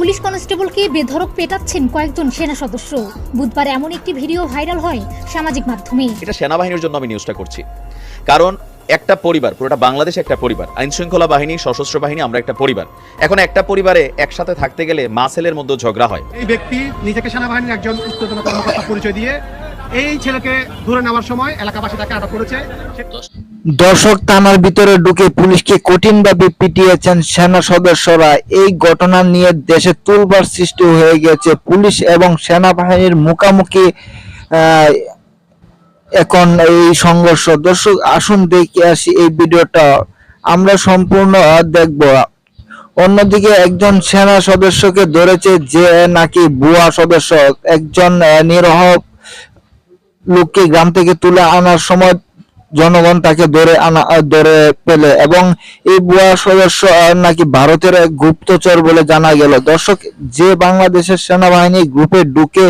Police কনস্টেবলকে বেধরক পেটাচ্ছেন কয়েকজন সেনা সদস্য। বুধবার এমন একটি ভিডিও ভাইরাল হয় সামাজিক মাধ্যমে। এটা সেনাবাহিনীর জন্য আমি নিউজটা করছি। কারণ একটা পরিবার পুরোটা বাংলাদেশ একটা পরিবার আইন শৃঙ্খলা বাহিনী সশস্ত্র বাহিনী আমরা একটা পরিবার। এখন একটা পরিবারে একসাথে থাকতে গেলে মাসেলের মধ্যে ঝগড়া হয়। এই ব্যক্তি নিজেকে সেনাবাহিনীর একজন উচ্চতম কর্মকর্তা পরিচয় দিয়ে এই ছেলেকে ধরে নেওয়ার সময় এলাকাবাসী তাকে আটক করেছে। দর্শক থানার ভিতরে ঢুকে পুলিশকে কঠিনভাবে পিটিয়েছেন সেনা সদস্যরা। এই ঘটনা নিয়ে দেশে তুলবার সৃষ্টি হয়ে গেছে। পুলিশ এবং সেনাবাহিনীর মুখোমুখি এখন এই সংঘর্ষ। দর্শক, আসুন দেখে আসি এই ভিডিওটা। আমরা সম্পূর্ণ দেখব। অন্যদিকে একজন সেনা সদস্যকে ধরেছে যে নাকি ভুয়া সদস্য, একজন নিরহ লোককে গ্রাম থেকে তুলে আনার সময় জনগণ তাকে ধরে আনা ধরে পেলে এবং এই বুয়া সদস্য নাকি ভারতের এক গুপ্তচর বলে জানা গেল। দর্শক, যে বাংলাদেশের সেনাবাহিনী গ্রুপে ঢুকে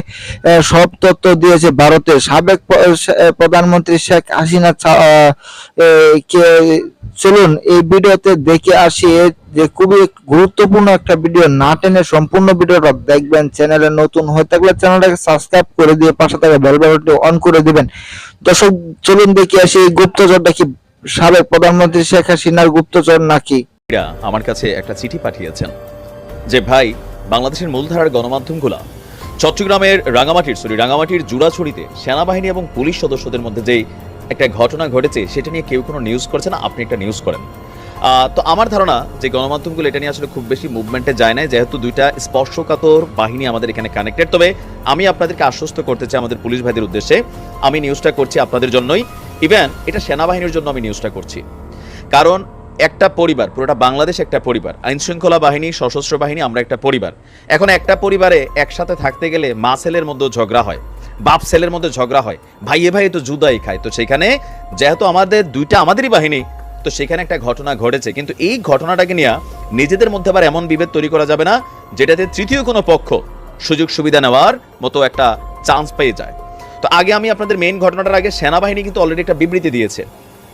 সব তথ্য দিয়েছে ভারতের সাবেক প্রধানমন্ত্রী শেখ হাসিনা কে চলুন এই ভিডিওতে দেখে আসি যে খুবই গুরুত্বপূর্ণ একটা ভিডিও না টেনে সম্পূর্ণ ভিডিওটা দেখবেন। চ্যানেলে নতুন হয়ে থাকলে চ্যানেলটাকে সাবস্ক্রাইব করে দিয়ে পাশে থাকা বেল বাটনটি অন করে দিবেন। দর্শক, চলুন দেখে আসি এই গুপ্তচরটা কি সাবেক প্রধানমন্ত্রী শেখ হাসিনার গুপ্তচর নাকি? আমার কাছে একটা চিঠি পাঠিয়েছেন যে, ভাই, বাংলাদেশের মূলধারার গণমাধ্যমগুলা চট্টগ্রামের রাঙামাটির, সরি, রাঙামাটির জুড়াছড়িতে সেনাবাহিনী এবং পুলিশ সদস্যদের মধ্যে যে একটা ঘটনা ঘটেছে, সেটা নিয়ে কেউ কোনো নিউজ করছে না, আপনি একটা নিউজ করেন। তো আমার ধারণা যে গণমাধ্যমগুলো এটা নিয়ে আসলে খুব বেশি মুভমেন্টে যায় না যেহেতু দুইটা স্পর্শকাতর বাহিনী আমাদের এখানে কানেক্টেড তবে আমি আপনাদেরকে আশ্বস্ত করতে চাই আমাদের পুলিশ ভাইদের উদ্দেশ্যে, আমি নিউজটা করছি আপনাদের জন্যই। ইভেন এটা সেনাবাহিনীর জন্য আমি নিউজটা করছি। কারণ একটা পরিবার, পুরোটা বাংলাদেশ একটা পরিবার আইন শৃঙ্খলা বাহিনী, সশস্ত্র বাহিনী, আমরা একটা পরিবার। এখন একটা পরিবারে একসাথে থাকতে গেলে মা ছেলের মধ্যে ঝগড়া হয়। বাপ ছেলের মধ্যে ঝগড়া হয়, ভাইয়ে ভাই তো জুদাই খায়। তো সেখানে যেহেতু আমাদের দুইটা আমাদেরই বাহিনী, তো সেখানে একটা ঘটনা ঘটেছে। কিন্তু এই ঘটনাটাকে নিয়ে নিজেদের মধ্যে আবার এমন বিভেদ তৈরি করা যাবে না, যেটাতে তৃতীয় কোনো পক্ষ সুযোগ সুবিধা নেওয়ার মতো একটা চান্স পেয়ে যায়। তো আগে আমি আপনাদের মেইন ঘটনাটার আগে সেনাবাহিনী কিন্তু অলরেডি একটা বিবৃতি দিয়েছে।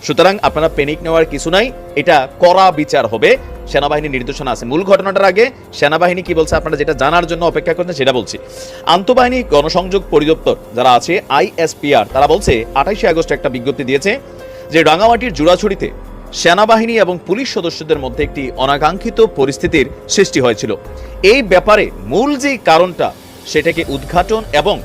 সুতরাং আপনারা পেনিক নেওয়ার কিছু নাই, এটা কড়া বিচার হবে। সেনাবাহিনীর নির্দেশনা আছে। মূল ঘটনাটার আগে সেনাবাহিনী কি বলছে? আপনারা যেটা জানার জন্য অপেক্ষা করছেন সেটা বলছি। আন্তঃবাহিনী গণসংযোগ পরিদপ্তর যারা আছে, আইএসপিআর, তারা বলছে, আঠাইশে আগস্ট একটা বিজ্ঞপ্তি দিয়েছে যে রাঙামাটির জুড়াছড়িতে সেনাবাহিনী এবং পুলিশ সদস্যদের মধ্যে একটি অনাকাঙ্ক্ষিত পরিস্থিতির সৃষ্টি হয়েছিল। এই ব্যাপারে মূল যে কারণটা, সেটাকে উদ্ঘাটন এবং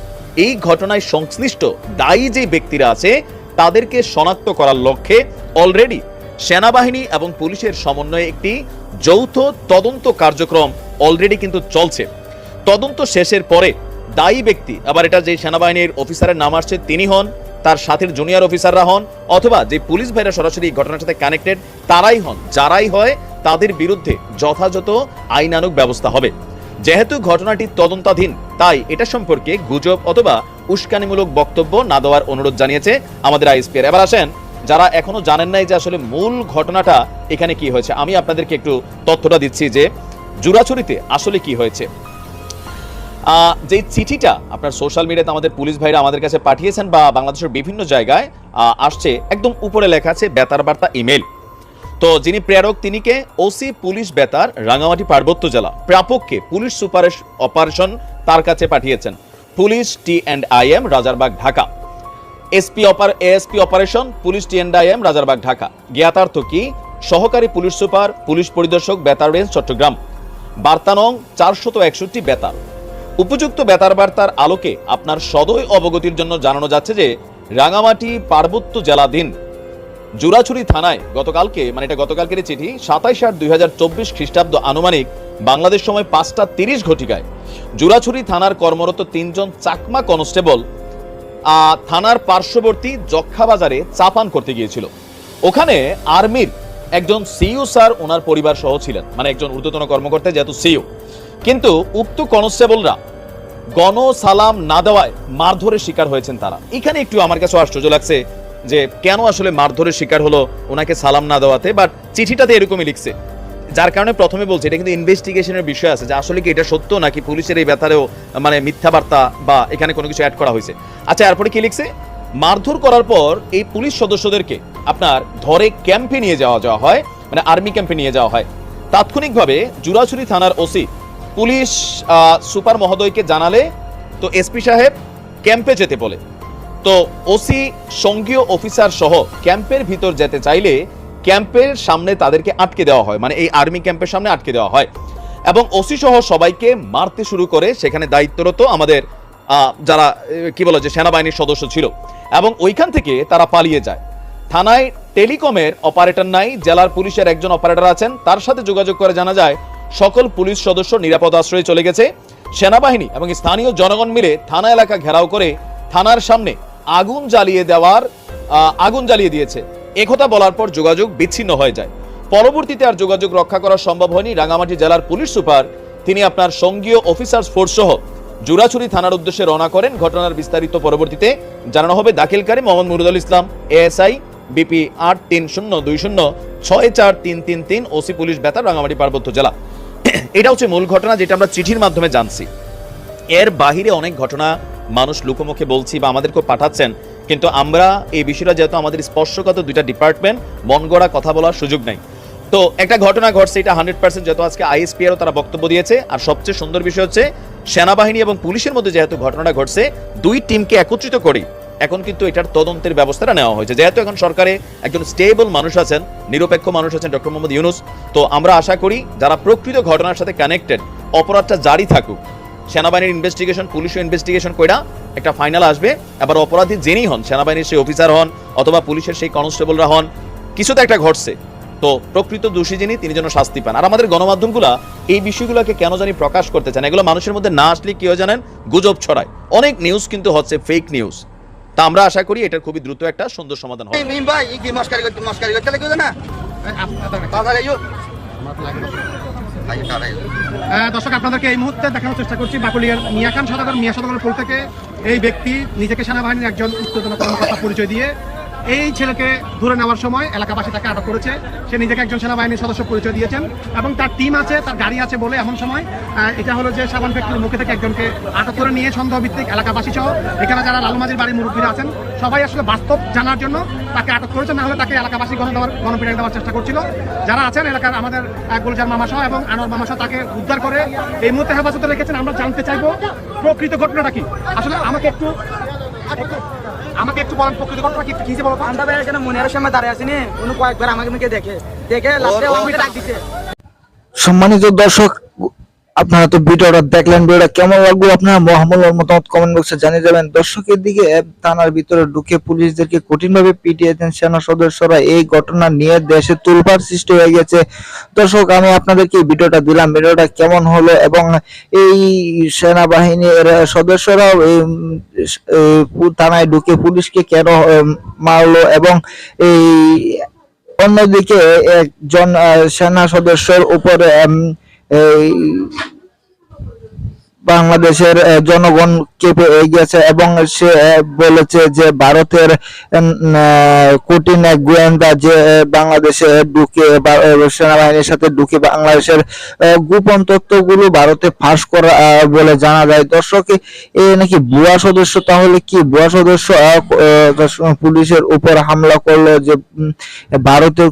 এই ঘটনায় সংশ্লিষ্ট দায়ী যে ব্যক্তিরা আছে, তাদেরকে শনাক্ত করার লক্ষ্যে অলরেডি সেনাবাহিনী এবং পুলিশের সমন্বয়ে একটি যৌথ তদন্ত কার্যক্রম অলরেডি কিন্তু চলছে। তদন্ত শেষের পরে দায়ী ব্যক্তি, আবার এটা যে সেনাবাহিনীর অফিসারের নাম আসছে, তিনি হন, তার সাথের জুনিয়র অফিসাররা হন, অথবা যে পুলিশ ভাইরা সরাসরি ঘটনার সাথে কানেক্টেড তারাই হন। যারাই হয়, তাদের বিরুদ্ধে যথাযথ আইনানুগ ব্যবস্থা হবে। যেহেতু ঘটনাটি তদন্তাধীন, তাই এটা সম্পর্কে গুজব অথবা উস্কানিমূলক বক্তব্য না দেওয়ার অনুরোধ জানিয়েছে আমাদের আইএসপিআর। এবার আসেন যারা এখনও জানেন নাই যে আসলে মূল ঘটনাটা এখানে কি হয়েছে, আমি আপনাদেরকে একটু তথ্যটা দিচ্ছি যে জুরাছড়িতে আসলে কি হয়েছে। যে চিঠিটা আপনার সোশ্যাল মিডিয়াতে আমাদের পুলিশ ভাইরা আমাদের কাছে পাঠিয়েছেন বা বাংলাদেশের বিভিন্ন জায়গায় আসছে, একদম উপরে লেখা আছে, বেতার বার্তা ইমেল তো যিনি প্রেরক, তিনিকে ওসি পুলিশ বেতার রাঙামাটি পার্বত্য জেলা, প্রাপককে পুলিশ সুপার অপারেশন তার কাছে পাঠিয়েছেন। Police T and I M, Rajarbagh, Dhaka. SP অপার, ASP operation, police T and M Rajarbagh, Dhaka. জ্ঞাতার্থ কি? সহকারী পুলিশ সুপার, পুলিশ পরিদর্শক বেতার রেঞ্জ, চট্টগ্রাম। বার্তা নং চারশত একষট্টি বেতার। উপযুক্ত বেতার বার্তার আলোকে আপনার সদয় অবগতির জন্য জানানো যাচ্ছে যে, রাঙামাটি পার্বত্য জেলাধীন জুরাছুরি থানায় গতকালকে মানে এটা গতকালকের চিঠি, সাতাইশ আট দুই হাজার চব্বিশ খ্রিস্টাব্দ আনুমানিক বাংলাদেশ সময় পাঁচটা তিরিশ ঘটিকায়। জুরাছড়ি থানার কর্মরত তিনজন চাকমা কনস্টেবল থানার পার্শ্ববর্তী যক্ষা বাজারে চা পান করতে গিয়েছিল। ওখানে আর্মির একজন সিইও স্যার ওনার পরিবার সহ ছিলেন মানে একজন ঊর্ধ্বতন কর্মকর্তা যেহেতু সিইও। কিন্তু উক্ত কনস্টেবলরা গণ সালাম না দেওয়ায় মারধরের শিকার হয়েছেন তারা। এখানে একটু আমার কাছে আশ্চর্য লাগছে যে কেন আসলে মারধরের শিকার হলো, ওনাকে সালাম না দেওয়াতে, বাট চিঠিটাতে এরকমই লিখছে যার কারণে প্রথমে বলছে, এটা কিন্তু ইনভেস্টিগেশনের বিষয় আছে যে আসলে কি এটা সত্য নাকি পুলিশের এই ব্যাপারেও মানে মিথ্যা বার্তা বা এখানে কোনো কিছু অ্যাড করা হয়েছে। আচ্ছা এরপরে কি লিখছে? মারধর করার পর এই পুলিশ সদস্যদেরকে আপনার ধরে ক্যাম্পে নিয়ে যাওয়া যাওয়া হয় মানে আর্মি ক্যাম্পে নিয়ে যাওয়া হয়। তাৎক্ষণিকভাবে জুরাছড়ি থানার ওসি পুলিশ সুপার মহোদয়কে জানালে, তো এসপি সাহেব ক্যাম্পে যেতে বলে। তো ওসি, সঙ্গীয় অফিসার সহ ক্যাম্পের ভিতর যেতে চাইলে ক্যাম্পের সামনে তাদেরকে আটকে দেওয়া হয় মানে এই আর্মি ক্যাম্পের সামনে আটকে দেওয়া হয়। এবং ওসি সহ সবাইকে মারতে শুরু করে সেখানে দায়িত্বরত আমাদের যারা কি বলে যে সেনাবাহিনীর সদস্য ছিল। এবং ওইখান থেকে তারা পালিয়ে যায়। থানায় টেলিকমের অপারেটর নাই, জেলার পুলিশের একজন অপারেটর আছেন, তার সাথে যোগাযোগ করে জানা যায়, সকল পুলিশ সদস্য নিরাপদ আশ্রয়ে চলে গেছে। সেনাবাহিনী এবং স্থানীয় জনগণ মিলে থানা এলাকা ঘেরাও করে থানার সামনে আগুন জ্বালিয়ে দেওয়ার আগুন জ্বালিয়ে দিয়েছে। একথা বলার পর যোগাযোগ বিচ্ছিন্ন হয়ে যায়। পরবর্তীতে আর যোগাযোগ রক্ষা করা সম্ভব হয়নি রাঙামাটি জেলার পুলিশ সুপার। তিনি আপনার সঙ্গীয় অফিসার্স ফোর্স সহ জুরাছুরি থানার উদ্দেশ্যে রওনা করেন। ঘটনার বিস্তারিত পরবর্তীতে জানানো হবে দাখিলকারী মোহাম্মদ মুরুদুল ইসলাম, এএসআই, বিপি আট তিন শূন্য দুই শূন্য ছয় চার তিন তিন তিন, ওসি পুলিশ বেতার, রাঙামাটি পার্বত্য জেলা। এটা হচ্ছে মূল ঘটনা যেটা আমরা চিঠির মাধ্যমে জানছি। এর বাহিরে অনেক ঘটনা মানুষ লুকোমুখে বলছি বা আমাদেরকেও পাঠাচ্ছেন। কিন্তু আমরা এই বিষয়টা যেহেতু আমাদের স্পর্শগত দুইটা ডিপার্টমেন্ট মন গড়া কথা বলার সুযোগ নাই। তো একটা ঘটনা ঘটছে, এটা হান্ড্রেড পার্সেন্ট যেহেতু আজকে আইএসপি এরও তারা বক্তব্য দিয়েছে, আর সবচেয়ে সুন্দর বিষয় হচ্ছে সেনাবাহিনী এবং পুলিশের মধ্যে যেহেতু ঘটনাটা ঘটছে, দুই টিমকে একত্রিত করি এখন কিন্তু এটার তদন্তের ব্যবস্থাটা নেওয়া হয়েছে। যেহেতু এখন সরকারে একজন স্টেবল মানুষ আছেন, নিরপেক্ষ মানুষ আছেন ডক্টর মোহাম্মদ ইউনুস, তো আমরা আশা করি যারা প্রকৃত ঘটনার সাথে কানেক্টেড অপরাধটা জারি থাকুক। সেনাবাহিনীর ইনভেস্টিগেশন পুলিশও ইনভেস্টিগেশন কইরা একটা ফাইনাল আসবে। এবার অপরাধী যিনি হন সেনাবাহিনীর সেই অফিসার হন অথবা পুলিশের সেই কনস্টেবলরা হন কিছু তো একটা ঘটছে। তো প্রকৃত দোষী যিনি তিনি যেন শাস্তি পান। আর আমাদের গণমাধ্যমগুলা এই বিষয়গুলোকে কেন জানি প্রকাশ করতে চান এগুলো মানুষের মধ্যে না আসলে কেউ জানেন? গুজব ছড়ায়। অনেক নিউজ কিন্তু হচ্ছে ফেক নিউজ তা আমরা আশা করি এটার খুবই দ্রুত একটা সুন্দর সমাধান হবে। ভাই কি মস্কারি করতে মস্কারি করতে লাগবে না। দর্শক, আপনাদেরকে এই মুহূর্তে দেখানোর চেষ্টা করছি বাকুলিয়ার মিয়া খান সদাগর, মিয়া সদাগর পুল থেকে এই ব্যক্তি, নিজেকে সেনাবাহিনীর একজন উত্তেজনা কর্মকর্তা পরিচয় দিয়ে এই ছেলেকে ধরে নেওয়ার সময় এলাকাবাসী তাকে আটক করেছে। সে নিজেকে একজন সেনাবাহিনীর সদস্য পরিচয় দিয়েছেন এবং তার টিম আছে, তার গাড়ি আছে বলে এমন সময় এটা হলো যে সাবান ফ্যাক্টরির মুখে থেকে একজনকে আটক করে নিয়ে সন্দেহ ভিত্তিক এলাকাবাসী সহ এখানে যারা লালমাজির বাড়ির মুরব্বীরা আছেন, সবাই আসলে বাস্তব জানার জন্য তাকে আটক করেছে না হলে তাকে এলাকাবাসী গণ দেওয়ার গণপিটাই দেওয়ার চেষ্টা করছিল। যারা আছেন এলাকার আমাদের গুলজার মামা সহ এবং আনোয়ার মামা সহ তাকে উদ্ধার করে এই মুহূর্তে হেফাজতে রেখেছেন। আমরা জানতে চাইব প্রকৃত ঘটনাটা কি? আসলে আমাকে একটু- আমাকে একটু বলেন প্রকৃতি ঘটনা কি? কি বলো? আমরা ভাই এখানে মনিয়ারের সামনে দাঁড়িয়ে আছি নি? উনি কয়েকবার আমাকে দেখে। দেখে লাস্টে আমাকে ডাক দিছে। সম্মানিত দর্শক আপনারা তো ভিডিওটা দেখলেন ভিডিওটা কেমন লাগল আপনারা মহামূল্য মতামত কমেন্ট বক্সে জানিয়ে যাবেন দর্শকের দিকে থানার ভিতরে ঢুকে পুলিশদেরকে কঠিনভাবে পিটিয়েছেন সেনা সদস্যরা। এই ঘটনা নিয়ে দেশে তুলপার সৃষ্টি হয়ে গেছে। দর্শক, আমি আপনাদেরকে ভিডিওটা দিলাম। ভিডিওটা কেমন হলো এবং এই সেনাবাহিনীর সদস্যরাও এই থানায় ঢুকে পুলিশকে কেন মারলো এবং এই অন্যদিকে একজন সেনা সদস্যর উপরে এই বাংলাদেশের জনগণ কেঁপে গেছে এবং সে বলেছে যে ভারতের কঠিন এক গোয়েন্দা যে বাংলাদেশে ঢুকে সেনাবাহিনীর সাথে ঢুকে বাংলাদেশের গোপন তথ্যগুলো ভারতে ফাঁস করা বলে জানা যায়। দর্শক, এ, নাকি ভুয়া সদস্য? তাহলে কি ভুয়া সদস্য পুলিশের উপর হামলা করল যে ভারতের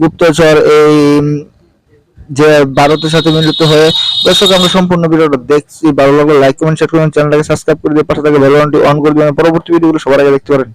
গুপ্তচর এই যে ভারতের সাথে মিলিত হয়ে দর্শক, আমরা সম্পূর্ণ ভিডিওটা দেখছি। ভালো লাগলে লাইক কমেন্ট শেয়ার করুন চ্যানেলটাকে সাবস্ক্রাইব করে দিয়ে পাশে থাকা বেল অন করে দিবেন। পরবর্তী ভিডিওগুলো সবার আগে দেখতে পারেন।